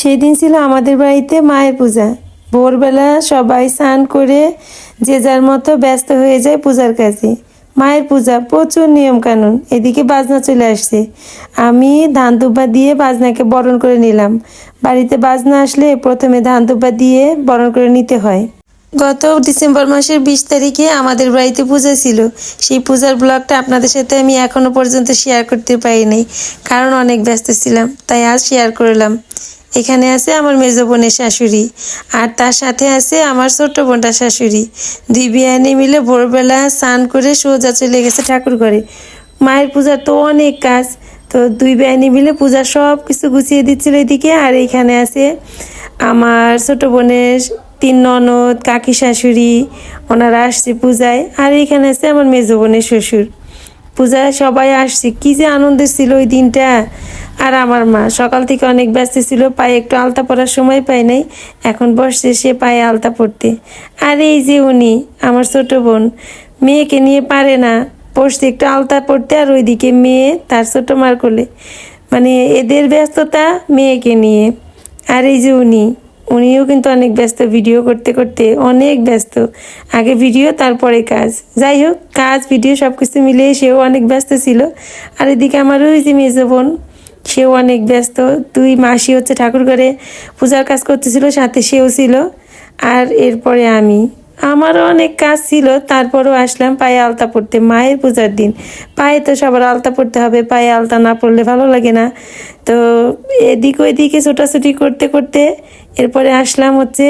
সেই দিন ছিল আমাদের বাড়িতে মায়ের পূজা। ভোরবেলা সবাই স্নান করে যে যার মতো ব্যস্ত হয়ে যায় পূজার কাজে। মায়ের পূজা, প্রচুর নিয়ম কানুন এদিকে বাজনা চলে আসছে। আমি ধান দুব্বা দিয়ে বাজনাকে বরণ করে নিলাম। বাড়িতে বাজনা আসলে প্রথমে ধান দুব্বা দিয়ে বরণ করে নিতে হয়। গত ডিসেম্বর মাসের বিশ তারিখে আমাদের বাড়িতে পূজা ছিল। সেই পূজার ব্লগটা আপনাদের সাথে আমি এখনও পর্যন্ত শেয়ার করতে পারিনি, কারণ অনেক ব্যস্ত ছিলাম, তাই আজ শেয়ার করলাম। এখানে আছে আমার মেজো বোনের শাশুড়ি, আর তার সাথে আছে আমার ছোট্ট বোনটার শাশুড়ি। দুই বিয়ানি মিলে ভোরবেলা স্নান করে সোজা চলে গেছে ঠাকুর ঘরে। মায়ের পূজার তো অনেক কাজ, তো দুই বেআইনি মিলে পূজার সব কিছু গুছিয়ে দিচ্ছিল এদিকে। আর এইখানে আছে আমার ছোট বোনের তিন ননদ, কাকি শাশুড়ি, ওনারা আসছে পূজায়। আর এখানে আছে আমার মেজো বোনের শ্বশুর। পূজায় সবাই আসছে। কি যে আনন্দের ছিল ওই দিনটা। আর আমার মা সকাল থেকে অনেক ব্যস্ত ছিল, পায়ে একটু আলতা পরার সময় পাই নাই। এখন বসছে, সে পায়ে আলতা পড়তে আর এই যে উনি, আমার ছোট বোন, মেয়েকে নিয়ে পারে না। পড়ছে একটু আলতা পড়তে আর ওইদিকে মেয়ে তার ছোট মার কোলে। মানে এদের ব্যস্ততা মেয়েকে নিয়ে। আর এই যে উনি উনিও কিন্তু অনেক ব্যস্ত ভিডিও করতে করতে অনেক ব্যস্ত। আগে ভিডিও, তারপরে কাজ। যাই হোক, কাজ, ভিডিও সব কিছু মিলিয়ে সেও অনেক ব্যস্ত ছিল। আর এদিকে আমারও ওই যে মেজো বোন, সেও অনেক ব্যস্ত। দুই মাসি হচ্ছে ঠাকুর করে পূজার কাজ করতেছিল, সাথে সেও ছিল। আর এরপরে আমি। আমারও অনেক কাজ ছিল, তারপরও আসলাম পায়ে আলতা পড়তে, মায়ের পূজার দিন। পায়ে তো সবার আলতা পড়তে হবে, পায়ে আলতা না পড়লে ভালো লাগে না। তো এদিক ওইদিকে ছোটাছুটি করতে করতে এরপরে আসলাম হচ্ছে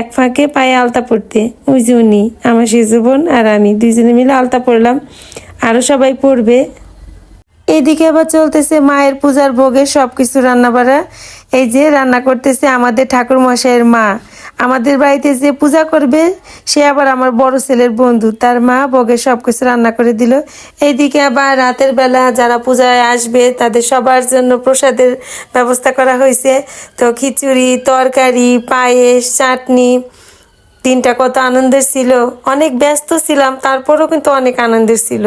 এক ফাঁকে পায়ে আলতা পড়তে উনি, আমার শিশু বোন আর আমি, দুইজনে মিলে আলতা পড়লাম আরও সবাই পড়বে। এদিকে আবার চলতেছে মায়ের পূজার ভোগের সব কিছু রান্না বাড়া এই যে রান্না করতেছে আমাদের ঠাকুর মশাইয়ের মা। আমাদের বাড়িতে যে পূজা করবে, সে আবার আমার বড় ছেলের বন্ধু। তার মা বগে সব কিছু রান্না করে দিল। এইদিকে আবার রাতের বেলা যারা পূজায় আসবে, তাদের সবার জন্য প্রসাদের ব্যবস্থা করা হয়েছে। তো খিচুড়ি, তরকারি, পায়েস, চাটনি। দিনটা কত আনন্দের ছিল। অনেক ব্যস্ত ছিলাম, তারপরেও কিন্তু অনেক আনন্দের ছিল।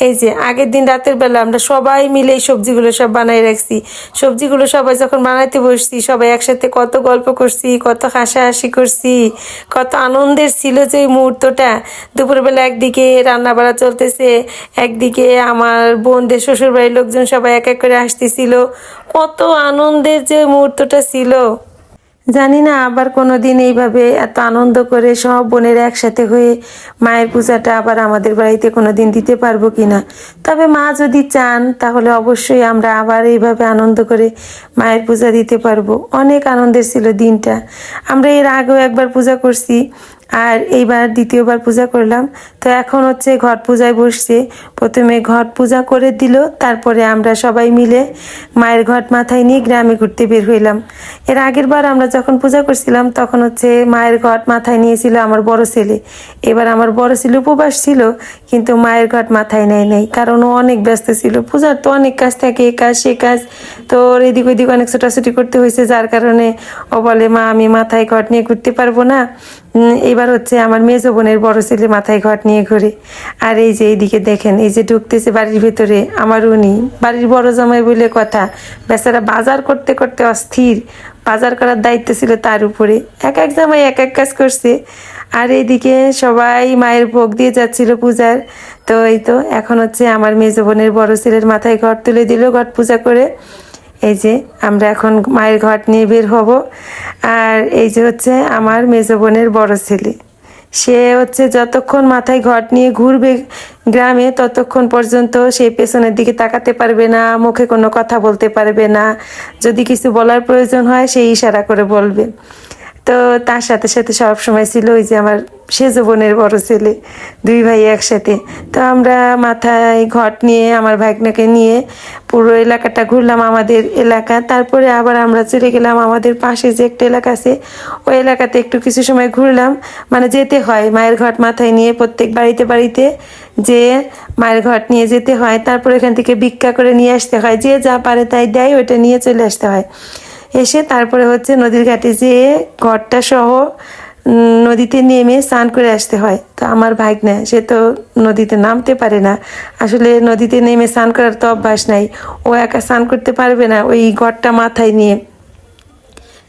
এই যে, আগের দিন রাতের বেলা আমরা সবাই মিলে এই সবজিগুলো সব বানাই রাখছি। সবজিগুলো সবাই যখন বানাইতে বসছি, সবাই একসাথে কত গল্প করছি, কত হাসাহাসি করছি, কত আনন্দের ছিল যে ওই মুহূর্তটা। দুপুরবেলা একদিকে রান্না বাড়া চলতেছে, একদিকে আমার বোনদের শ্বশুরবাড়ির লোকজন সবাই এক এক করে আসতেছিল। কত আনন্দের যে মুহূর্তটা ছিল। জানি না আবার কোনো দিন এইভাবে এত আনন্দ করে সব বোনের একসাথে হয়ে মায়ের পূজাটা আবার আমাদের বাড়িতে কোনো দিন দিতে পারব কি না তবে মা যদি চান, তাহলে অবশ্যই আমরা আবার এইভাবে আনন্দ করে মায়ের পূজা দিতে পারব। অনেক আনন্দের ছিল দিনটা। আমরা এর আগেও একবার পূজা করছি। আর এইবার দ্বিতীয়বার পূজা করলাম। তো এখন হচ্ছে ঘট পূজায় বসছে। প্রথমে ঘট পূজা করে দিল, তারপরে আমরা সবাই মিলে মায়ের ঘট মাথায় নিয়ে গ্রামে ঘুরতে বের হইলাম। এর আগের বার আমরা যখন পূজা করছিলাম, তখন হচ্ছে মায়ের ঘট মাথায় নিয়েছিল আমার বড় ছেলে। এবার আমার বড় ছেলে উপবাস ছিল, কিন্তু মায়ের ঘট মাথায় নেয় নাই, কারণ ও অনেক ব্যস্ত ছিল। পূজার তো অনেক কাজ থাকে, এ কাজ, সে কাজ। তো এদিক ওদিক অনেক ছোটাছুটি করতে হয়েছে যার কারণে ও বলে, মা, আমি মাথায় ঘট নিয়ে ঘুরতে পারব না। এবার হচ্ছে আমার মেজো বোনের বড় ছেলে মাথায় ঘট নিয়ে ঘুরে। আর এই যে এইদিকে দেখেন, এই যে ঢুকতেছে বাড়ির ভিতরে আমার উনি। বাড়ির বড় জামাই বলে কথা, বেচারা বাজার করতে করতে অস্থির। বাজার করার দায়িত্ব ছিল তার উপরে। এক এক জামাই এক এক কাজ করছে। আর এইদিকে সবাই মায়ের ভোগ দিয়ে যাচ্ছিল পূজার। তো এই তো, এখন হচ্ছে আমার মেজো বোনের বড় ছেলের মাথায় ঘট তুলে দিল, ঘট পূজা করে। এই যে আমরা এখন মায়ের ঘট নিয়ে বের হব। আর এই যে হচ্ছে আমার মেজো বোনের বড় ছেলে। সে হচ্ছে যতক্ষণ মাথায় ঘট নিয়ে ঘুরবে গ্রামে, ততক্ষণ পর্যন্ত সে পেছনের দিকে তাকাতে পারবে না, মুখে কোনো কথা বলতে পারবে না। যদি কিছু বলার প্রয়োজন হয়, সে ইশারা করে বলবে। তো তার সাথে সাথে সব সময় ছিল ওই যে আমার সেজো বোনের বড় ছেলে, দুই ভাই একসাথে। তো আমরা মাথায় ঘট নিয়ে আমার ভাগনাকে নিয়ে পুরো এলাকাটা ঘুরলাম আমাদের এলাকা। তারপরে আবার আমরা চলে গেলাম আমাদের পাশে যে একটা এলাকা আছে, ওই এলাকাতে একটু কিছু সময় ঘুরলাম। মানে যেতে হয়, মায়ের ঘট মাথায় নিয়ে প্রত্যেক বাড়িতে বাড়িতে যে মায়ের ঘট নিয়ে যেতে হয়, তারপর এখান থেকে ভিক্ষা করে নিয়ে আসতে হয়। যে যা পারে তাই দেয়, ওইটা নিয়ে চলে আসতে হয়। এসে তারপরে হচ্ছে নদীর ঘাটে যেয়ে ঘরটা সহ নদীতে নেমে স্নান করে আসতে হয়। তো আমার ভাগনা, সে তো নদীতে নামতে পারে না। আসলে নদীতে নেমে স্নান করার তো অভ্যাস নাই। ও একা স্নান করতে পারবে না ওই ঘরটা মাথায় নিয়ে।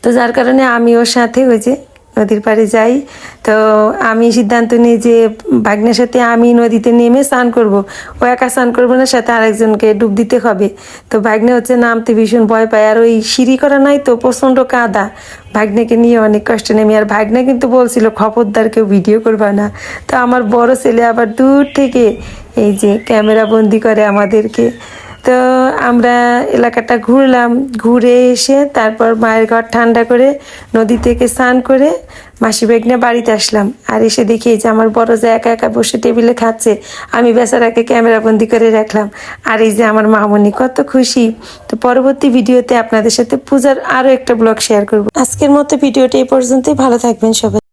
তো যার কারণে আমি ওর সাথে ওই যে নদীর পাড়ে যাই। তো আমি সিদ্ধান্ত নিই যে ভাগ্নের সাথে আমি নদীতে নেমে স্নান করব। ও একা স্নান করব না, সাথে আরেকজনকে ডুব দিতে হবে। তো ভাগ্নে হচ্ছে নামতে ভীষণ ভয় পায়। আর ওই সিঁড়ি করা নাই তো প্রচণ্ড কাদা। ভাগ্নেকে নিয়ে অনেক কষ্ট নেমে। আর ভাগ্নে কিন্তু বলছিল, খবরদার কেউ ভিডিও করবা না। তো আমার বড় ছেলে আবার দূর থেকে এই যে ক্যামেরা বন্দি করে আমাদেরকে। তো আমরা এলাকাটা ঘুরলাম, ঘুরে এসে তারপর মায়ের ঘর ঠান্ডা করে নদী থেকে স্নান করে মাসি বেগনে বাড়িতে আসলাম। আর এসে দেখি যে আমার বড় যে একা একা বসে টেবিলে খাচ্ছে, আমি বেচারাকে ক্যামেরা বন্দি করে রাখলাম। আর এই যে আমার মামনি কত খুশি। তো পরবর্তী ভিডিওতে আপনাদের সাথে পূজার আরও একটা ব্লগ শেয়ার করব। আজকের মতো ভিডিওটা এই পর্যন্তই। ভালো থাকবেন সবাই।